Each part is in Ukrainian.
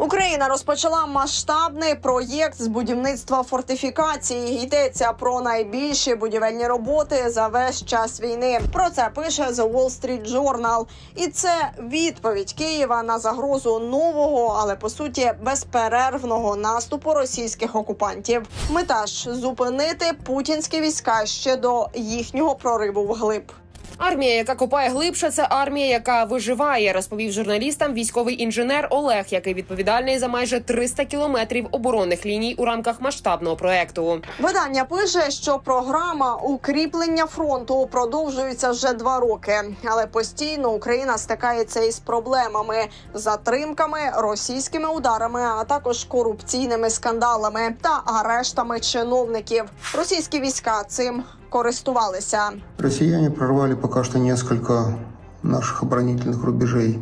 Україна розпочала масштабний проєкт з будівництва фортифікацій. Йдеться про найбільші будівельні роботи за весь час війни. Про це пише The Wall Street Journal. І це відповідь Києва на загрозу нового, але по суті безперервного наступу російських окупантів. Мета ж зупинити путінські війська ще до їхнього прориву вглиб. Армія, яка копає глибше, це армія, яка виживає, розповів журналістам військовий інженер Олег, який відповідальний за майже 300 кілометрів оборонних ліній у рамках масштабного проекту. Видання пише, що програма укріплення фронту продовжується вже два роки, але постійно Україна стикається із проблемами, затримками, російськими ударами, а також корупційними скандалами та арештами чиновників. Російські війська цим користувалися. Россияне прорвали пока что несколько наших оборонительных рубежей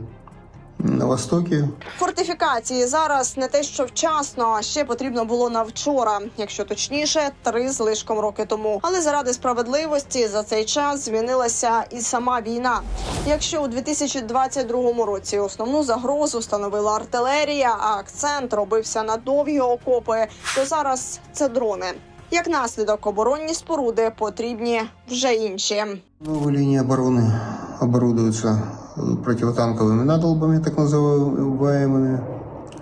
на востоке. Фортифікації зараз не те, що вчасно, а ще потрібно було на вчора, якщо точніше, три з лишком роки тому. Але заради справедливості за цей час змінилася і сама війна. Якщо у 2022 році основну загрозу становила артилерія, а акцент робився на довгі окопи, то зараз це дрони. Як наслідок, оборонні споруди потрібні вже інші. Новые линии обороны оборудуются э, противотанковыми надолбами, так называемыми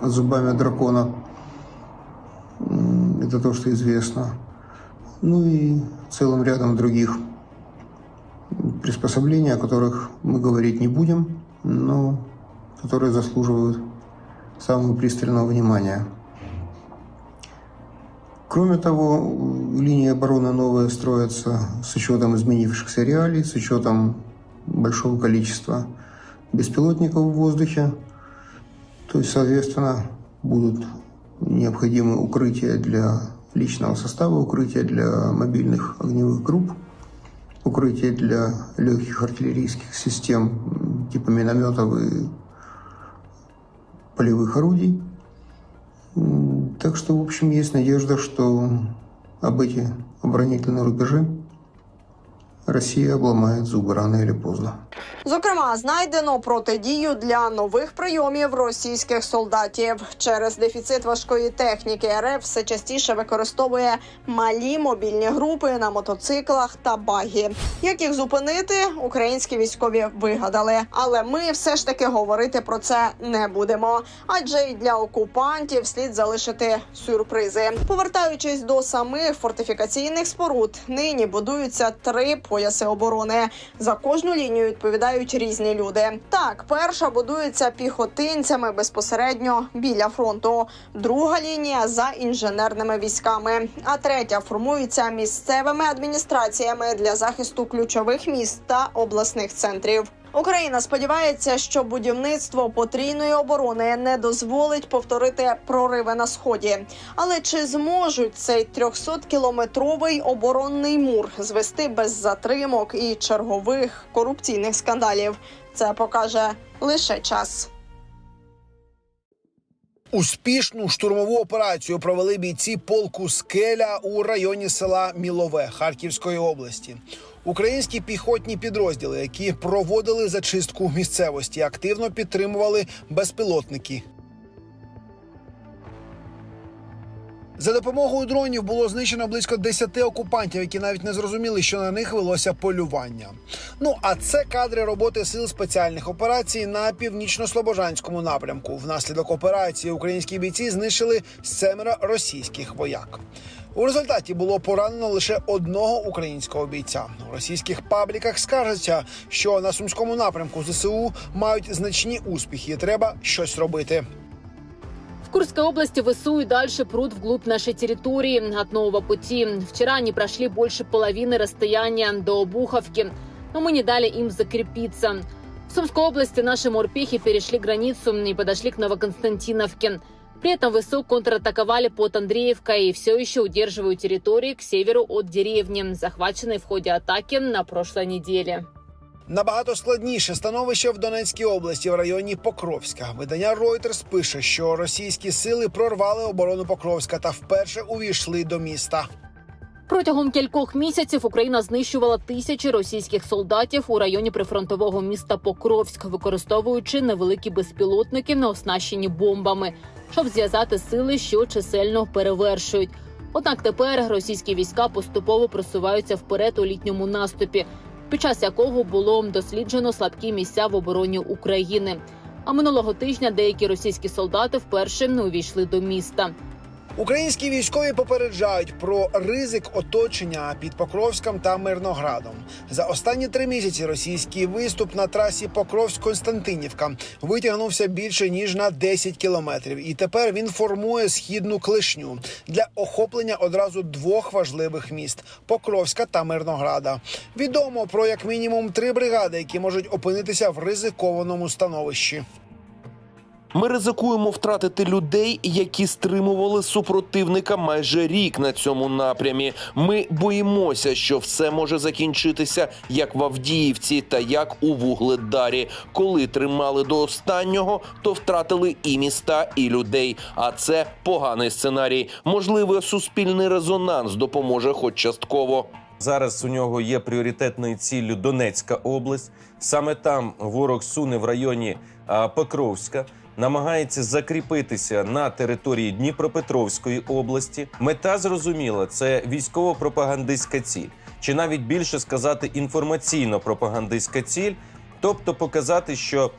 зубами дракона. М, Это то, что известно. Ну и целым рядом других приспособлений, о которых мы говорить не будем, но которые заслуживают самого пристального внимания. Кроме того, линии обороны новые строятся с учетом изменившихся реалий, с учетом большого количества беспилотников в воздухе. То есть, соответственно, будут необходимы укрытия для личного состава, укрытия для мобильных огневых групп, укрытия для легких артиллерийских систем типа минометов и полевых орудий. Так что, в общем, есть надежда, что об эти оборонительные рубежи Россия обломает зубы рано или поздно. Зокрема, знайдено протидію для нових прийомів російських солдатів через дефіцит важкої техніки. РФ все частіше використовує малі мобільні групи на мотоциклах та багі. Як їх зупинити, українські військові вигадали. Але ми все ж таки говорити про це не будемо. Адже й для окупантів слід залишити сюрпризи. Повертаючись до самих фортифікаційних споруд, нині будуються три пояси оборони. За кожну лінію відповідають різні люди. Так, перша будується піхотинцями безпосередньо біля фронту. Друга лінія за інженерними військами. А третя формується місцевими адміністраціями для захисту ключових міст та обласних центрів. Україна сподівається, що будівництво потрійної оборони не дозволить повторити прориви на сході. Але чи зможуть цей 300-кілометровий оборонний мур звести без затримок і чергових корупційних скандалів? Це покаже лише час. Успішну штурмову операцію провели бійці полку Скеля у районі села Мілове Харківської області. Українські піхотні підрозділи, які проводили зачистку місцевості, активно підтримували безпілотники. За допомогою дронів було знищено близько 10 окупантів, які навіть не зрозуміли, що на них велося полювання. Ну а це кадри роботи сил спеціальних операцій на північно-слобожанському напрямку. Внаслідок операції українські бійці знищили семеро російських вояк. У результаті було поранено лише одного українського бійця. У російських пабліках скажеться, що на сумському напрямку ЗСУ мають значні успіхи. і Треба щось робити. В Курской области ВСУ и дальше прут вглубь нашей территории от нового пути. Вчера они прошли больше половины расстояния до Обуховки, но мы не дали им закрепиться. В Сумской области наши морпехи перешли границу и подошли к Новоконстантиновке. При этом ВСУ контратаковали под Андреевкой и все еще удерживают территории к северу от деревни, захваченной в ходе атаки на прошлой неделе. Набагато складніше становище в Донецькій області в районі Покровська. Видання Reuters пише, що російські сили прорвали оборону Покровська та вперше увійшли до міста. Протягом кількох місяців Україна знищувала тисячі російських солдатів у районі прифронтового міста Покровськ, використовуючи невеликі безпілотники, не оснащені бомбами. щоб зв'язати сили, що чисельно перевершують. Однак тепер російські війська поступово просуваються вперед у літньому наступі, під час якого було досліджено слабкі місця в обороні України. А минулого тижня деякі російські солдати вперше не увійшли до міста. Українські військові попереджають про ризик оточення під Покровськом та Мирноградом. За останні три місяці російський виступ на трасі Покровськ-Константинівка витягнувся більше ніж на 10 кілометрів, і тепер він формує східну клишню для охоплення одразу двох важливих міст Покровська та Мирнограда. Відомо про як мінімум три бригади, які можуть опинитися в ризикованому становищі. Ми ризикуємо втратити людей, які стримували супротивника майже рік на цьому напрямі. Ми боїмося, що все може закінчитися як в Авдіївці та як у Вугледарі. Коли тримали до останнього, то втратили і міста, і людей. А це поганий сценарій. Можливо, суспільний резонанс допоможе, хоч частково. Зараз у нього є пріоритетною ціллю Донецька область. Саме там ворог суне в районі Покровська, намагається закріпитися на території Дніпропетровської області. Мета зрозуміла це військово-пропагандистська ціль, чи навіть більше сказати інформаційно-пропагандистська ціль, тобто показати, що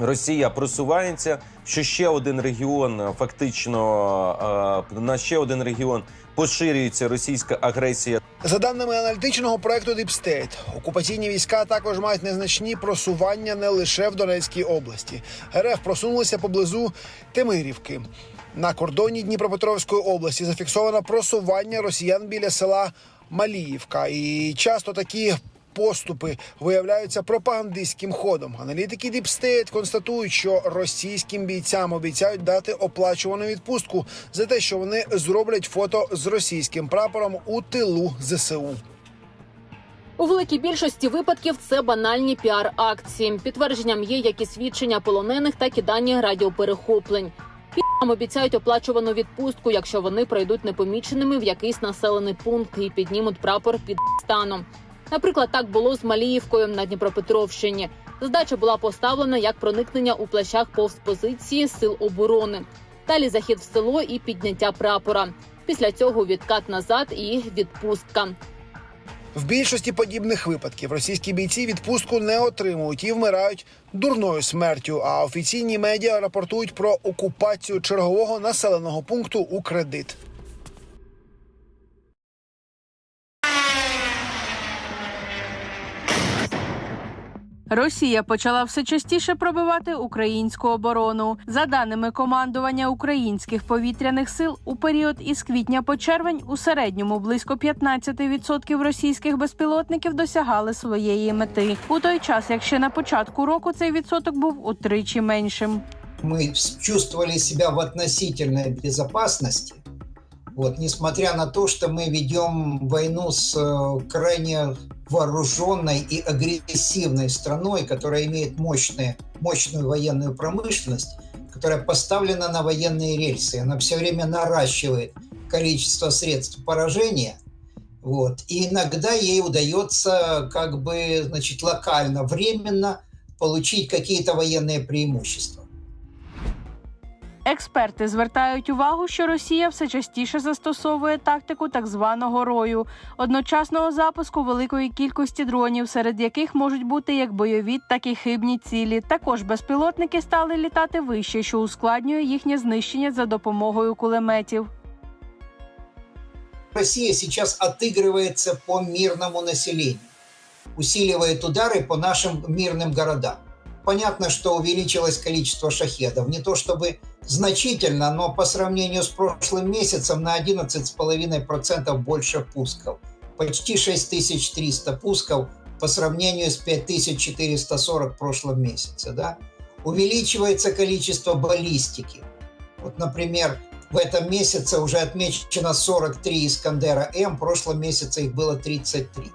Росія просувається, що ще один регіон е, фактично е, на ще один регіон поширюється російська агресія За даними аналітичного проекту State, окупаційні війська також мають незначні просування не лише в Донецькій області. РФ просунулися поблизу Тимирівки. На кордоні Дніпропетровської області зафіксовано просування росіян біля села Маліївка. І часто такі поступи виявляються пропагандистським ходом. Аналітики State констатують, що російським бійцям обіцяють дати оплачувану відпустку за те, що вони зроблять фото з російським прапором у тилу ЗСУ. У великій більшості випадків це банальні піар-акції. Підтвердженням є як і свідчення полонених, так і дані радіоперехоплень. Пі***ам обіцяють оплачувану відпустку, якщо вони пройдуть непоміченими в якийсь населений пункт і піднімуть прапор під станом. Наприклад, так було з Маліївкою на Дніпропетровщині. Задача була поставлена як проникнення у плащах повз позиції сил оборони. Далі захід в село і підняття прапора. Після цього відкат назад і відпустка. В більшості подібних випадків російські бійці відпустку не отримують і вмирають дурною смертю. А офіційні медіа рапортують про окупацію чергового населеного пункту у кредит. Росія почала все частіше пробивати українську оборону. За даними командування українських повітряних сил, у період із квітня по червень у середньому близько 15% російських безпілотників досягали своєї мети. У той час, як ще на початку року цей відсоток був утричі меншим. мы чувствовали себя в относительной безопасности, вот, несмотря на то, что мы ведем войну с э, крайне вооруженной и агрессивной страной, которая имеет мощные, мощную военную промышленность, которая поставлена на военные рельсы. Она все время наращивает количество средств поражения. Вот. И иногда ей удается как бы, значит, локально, временно получить какие-то военные преимущества. Експерти звертають увагу, що Росія все частіше застосовує тактику так званого рою одночасного запуску великої кількості дронів, серед яких можуть бути як бойові, так і хибні цілі. Також безпілотники стали літати вище, що ускладнює їхнє знищення за допомогою кулеметів. Россия сейчас отыгрывается по мирному населению, усиливает удары по нашим мирным городам. Понятно, что увеличилось количество шахедов. Не то чтобы значительно, но по сравнению с прошлым месяцем на 11,5% больше пусков. Почти 6300 пусков по сравнению с 5440 в прошлом месяце. Да? Увеличивается количество баллистики. Вот, например, в этом месяце уже отмечено 43 Искандера М, в прошлом месяце их было 33.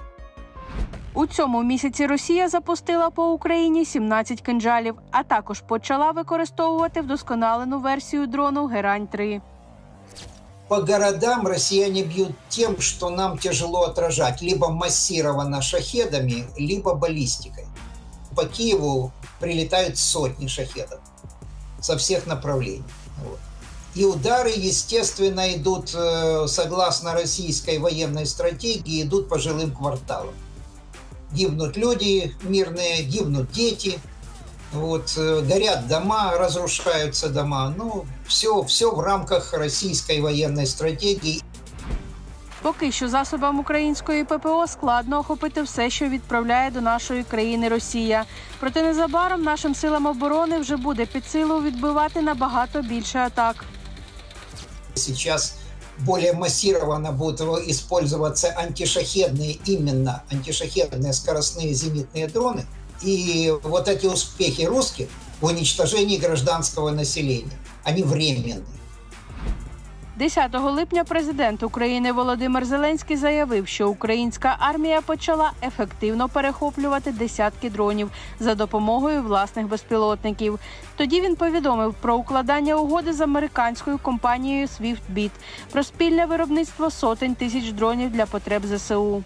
У цьому місяці Росія запустила по Україні 17 кинджалів, а також почала використовувати вдосконалену версію дрону Герань 3 По городам россияне бьют тем, что нам тяжело отражать, либо массированно шахедами, либо баллистикой. По Киеву прилетают сотни шахедов. со всех направлений. Вот. И удары, естественно, идут, э, согласно российской военной стратегии, идут по жилым кварталам. Гибнут люди мирные, гибнут дети, вот, э, горят дома, разрушаются дома. Ну, все, все в рамках российской военной стратегии. Поки що засобам української ППО складно охопити все, що відправляє до нашої країни Росія. Проте незабаром нашим силам оборони вже буде під силу відбивати набагато більше атак. Сейчас более массированно будут использоваться антишахедные, именно антишахедные скоростные зенитные дроны. И вот эти успехи русских в уничтожении гражданского населения, они временные. 10 липня президент України Володимир Зеленський заявив, що українська армія почала ефективно перехоплювати десятки дронів за допомогою власних безпілотників. Тоді він повідомив про укладання угоди з американською компанією SwiftBit про спільне виробництво сотень тисяч дронів для потреб ЗСУ.